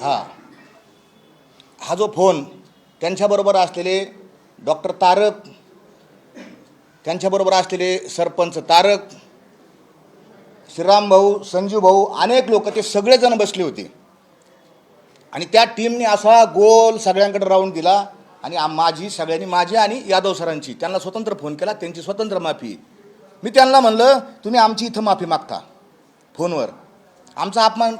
हा. हा जो फोन त्यांच्याबरोबर असलेले डॉक्टर तारक त्यांच्याबरोबर असलेले सरपंच तारक श्रीराम भाऊ संजू भाऊ अनेक लोक ते सगळेजण बसले होते. आणि त्या टीमने असा गोल सगळ्यांकडे राऊंड दिला आणि माझी सगळ्यांनी माझी आणि यादव सरांची त्यांना स्वतंत्र फोन केला त्यांची स्वतंत्र माफी. मी त्यांना म्हणलं तुम्ही आमची इथं माफी मागता फोनवर. आमचा अपमान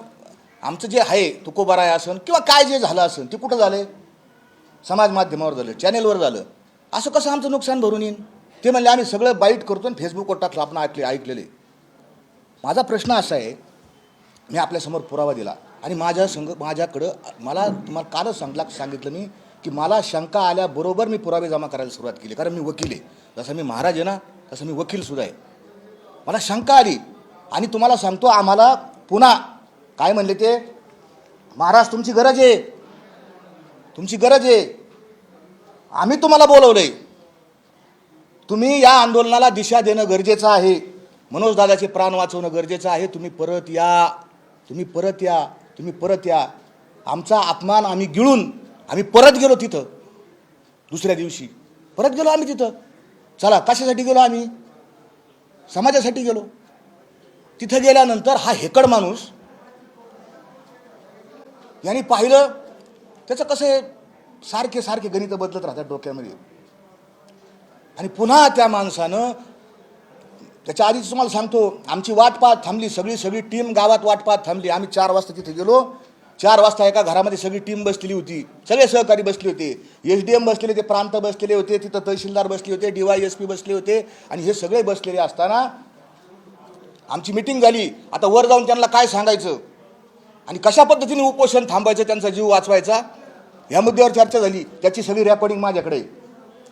आमचं जे आहे तुकोबाराय असन किंवा काय जे झालं असेल ते कुठं झालं समाज माध्यमावर झालं चॅनेलवर झालं. असं कसं आमचं नुकसान भरून येईन? ते म्हणले आम्ही सगळं बाईट करतो आणि फेसबुकवर टाकलं आपण ऐकले ऐकलेले. माझा प्रश्न असा आहे मी आपल्यासमोर पुरावा दिला आणि माझ्या संग माझ्याकडं मला तुम्हाला कालच सांगला सांगितलं मी की मला शंका आल्याबरोबर मी पुरावे जमा करायला सुरुवात केली कारण मी वकील आहे. जसं मी महाराज आहे ना तसं मी वकीलसुद्धा आहे. मला शंका आली आणि तुम्हाला सांगतो आम्हाला पुन्हा काय म्हणले ते? महाराज तुमची गरज आहे. तुमची गरज आहे. आम्ही तुम्हाला बोलवलंय. तुम्ही या आंदोलनाला दिशा देणं गरजेचं आहे. मनोज दादाचे प्राण वाचवणं गरजेचं आहे. तुम्ही परत या. तुम्ही परत या. तुम्ही परत या. आमचा अपमान आम्ही गिळून आम्ही परत गेलो तिथं. दुसऱ्या दिवशी. परत गेलो आम्ही तिथं. चला कशासाठी गेलो आम्ही? समाजासाठी गेलो. तिथं गेल्यानंतर हा हेकड माणूस यांनी पाहिलं त्याचं कसं आहे सारखे सारखे गणित बदलत राहतात डोक्यामध्ये. आणि पुन्हा त्या माणसानं त्याच्या आधीच तुम्हाला सांगतो आमची वाटपात थांबली सगळी सगळी टीम गावात वाटपात थांबली. आम्ही चार वाजता तिथे गेलो. चार वाजता एका घरामध्ये सगळी टीम बसलेली होती. सगळे सहकारी बसले होते. एस डी एम बसलेले होते प्रांत बसलेले होते तिथं तहसीलदार बसले होते डी वाय एस पी बसले होते. आणि हे सगळे बसलेले असताना आमची मिटिंग झाली. आता वर जाऊन त्यांना काय सांगायचं? आणि कशा पद्धतीने उपोषण थांबायचं त्यांचा जीव वाचवायचा या मुद्द्यावर चर्चा झाली. त्याची सगळी रेकॉर्डिंग माझ्याकडे.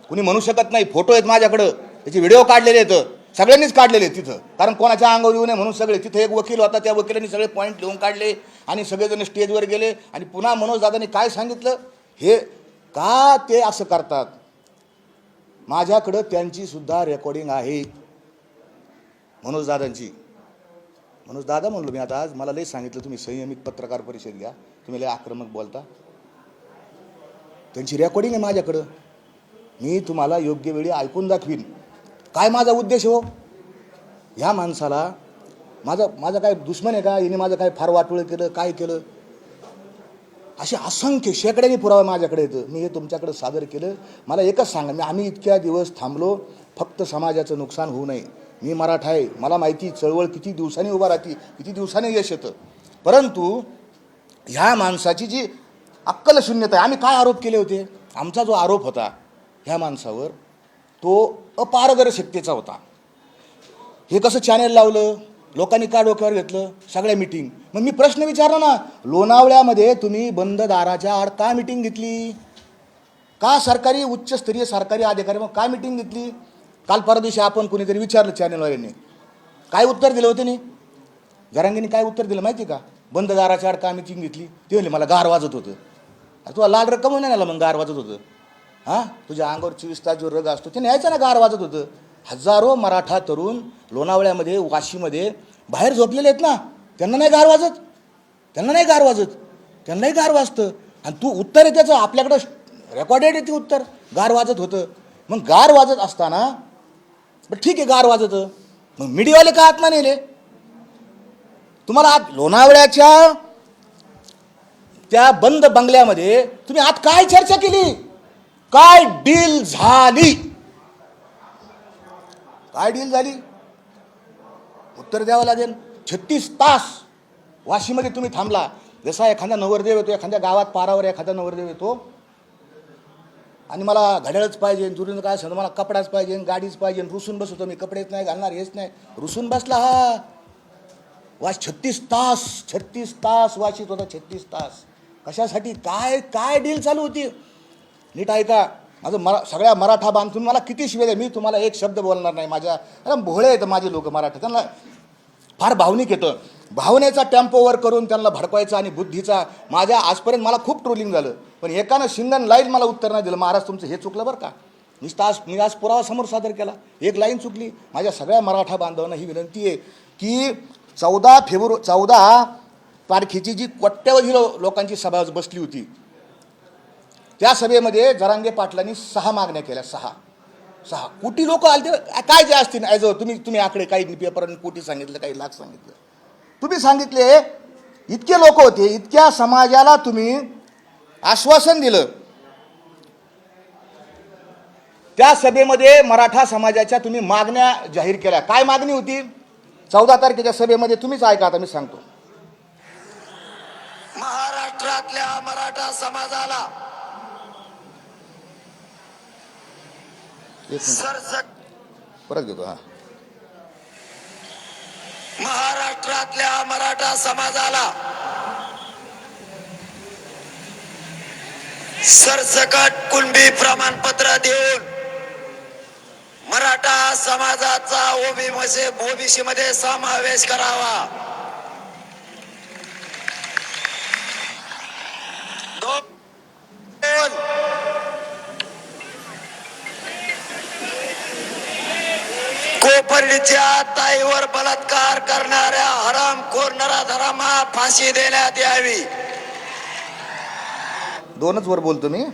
कुणी म्हणू शकत नाही फोटो आहेत माझ्याकडं. त्याचे व्हिडिओ काढलेले आहेत. सगळ्यांनीच काढलेले आहेत तिथं. कारण कोणाच्या अंगावर येऊ नये म्हणून सगळे. तिथे एक वकील होता त्या वकिलांनी सगळे पॉईंट लिहून काढले आणि सगळेजण स्टेजवर गेले. आणि पुन्हा मनोज दादांनी काय सांगितलं? हे का ते असं करतात? माझ्याकडं त्यांची सुद्धा रेकॉर्डिंग आहे. मनोज म्हणून दादा म्हणलो मी आता आज मला लई सांगितलं तुम्ही संयमित पत्रकार परिषद घ्या. तुम्ही लई आक्रमक बोलता. त्यांची रेकॉर्डिंग आहे माझ्याकडं. मी तुम्हाला योग्य वेळी ऐकून दाखवीन. काय माझा उद्देश हो? ह्या माणसाला माझा माझा काय दुश्मन आहे का? हिने माझं काय फार वाटोळं केलं काय केलं? असे असंख्य शेकड्याने पुरावा माझ्याकडे येतं. मी हे तुमच्याकडे सादर केलं. मला एकच सांगा मी आम्ही इतक्या दिवस थांबलो फक्त समाजाचं नुकसान होऊ नये. मी मराठा आहे मला माहिती चळवळ किती दिवसांनी उभा राहते किती दिवसांनी यश येतं. परंतु ह्या माणसाची जी अक्कल शून्यता आहे आम्ही काय आरोप केले होते? आमचा जो आरोप होता ह्या माणसावर तो अपारदर्शकतेचा होता. हे कसं चॅनेल लावलं? लोकांनी का डोक्यावर घेतलं? सगळ्या मिटिंग मग मी प्रश्न विचारला ना लोणावळ्यामध्ये तुम्ही बंद दाराच्या आड का मिटिंग घेतली? का सरकारी उच्चस्तरीय सरकारी अधिकारी मग का मिटिंग घेतली? काल परवा दिवशी आपण कोणीतरी विचारलं चॅनलवाल्यांनी काय उत्तर दिलं होतं नाही घरांगीने काय उत्तर दिलं माहिती का? बंद दाराच्या आड कामी चिंग घेतली. ते म्हणले मला गार वाजत होतं. अरे तुला लाल रक्कम नाही आला मग गार वाजत होतं. हां? तुझ्या अंगावर चोवीस तास जो रग असतो ते न्यायचा ना गार वाजत होतं. हजारो मराठा तरुण लोणावळ्यामध्ये वाशीमध्ये बाहेर झोपलेले आहेत ना. त्यांना नाही गार वाजत. त्यांना नाही गार वाजत. त्यांनाही गार वाजतं. आणि तू उत्तर आहे त्याचं. आपल्याकडं रेकॉर्डेड आहे ते उत्तर. गार वाजत होतं. मग गार वाजत असताना बरं ठीक आहे गार वाजत. मग मीडियावाले का आत्मा नेले? तुम्हाला आत लोणावळ्याच्या त्या बंद बंगल्यामध्ये तुम्ही आत काय चर्चा केली? काय डील झाली? काय डील झाली? उत्तर द्यावं लागेल. छत्तीस तास वाशीमध्ये तुम्ही थांबला. जसा एखादा नवरदेव येतो एखाद्या गावात पारावर एखादा नवरदेव येतो आणि मला घड्याळच पाहिजे जुरीनं काय सांगतो मला कपडाच पाहिजे गाडीच पाहिजे रुसून बसतो मी कपडेच नाही घालणार हेच नाही. रुसून बसला हा. वास छत्तीस तास छत्तीस तास वाचित होता छत्तीस तास. कशासाठी? काय काय डील चालू होती? नीट ऐका माझं मरा सगळ्या मराठा बांधून मला किती शिवे मी तुम्हाला एक शब्द बोलणार नाही माझ्या अरे भोळे आहेत माझे लोक मराठा. त्यांना फार भावनिक येतं. भावनेचा टेम्पोवर करून त्यांना भडकवायचा आणि बुद्धीचा माझ्या आजपर्यंत मला खूप ट्रोलिंग झालं. पण एकानं शिंदन लाईन मला उत्तर नाही दिलं. महाराज तुमचं हे चुकलं बरं का? नुसतं आज मी आज पुरावा समोर सादर केला. एक लाईन चुकली. माझ्या सगळ्या मराठा बांधवांना ही विनंती आहे की चौदा फेब्रुवारी चौदा तारखेची जी कोट्यवधी लो- लोकांची सभा बसली होती त्या सभेमध्ये जरांगे पाटलांनी सहा मागण्या केल्या सहा. सहा कोटी लोक आले ते काय जे असतील ॲज तुम्ही तुम्ही आकडे काही पेपरांनी कोटी सांगितलं काही लाख सांगितलं. तुम्ही सांगितले इतके लोक होते इतक्या समाजाला तुम्ही आश्वासन दिलं. त्या सभेमध्ये मराठा समाजाच्या तुम्ही मागण्या जाहीर केल्या. काय मागणी होती? चौदा तारखेच्या सभेमध्ये तुम्हीच ऐका आता मी सांगतो. महाराष्ट्रातल्या मराठा समाजाला परत घेतो हा. महाराष्ट्रातल्या मराठा समाजाला सरसकट कुणबी प्रमाणपत्र देऊन मराठा समाजाचा ओबीसी मध्ये समावेश करावा. कोपर्डीच्या ताईवर बलात्कार करणाऱ्या हरामखोर नराधरामा फाशी देण्यात यावी. दोनच वर बोलतो मी.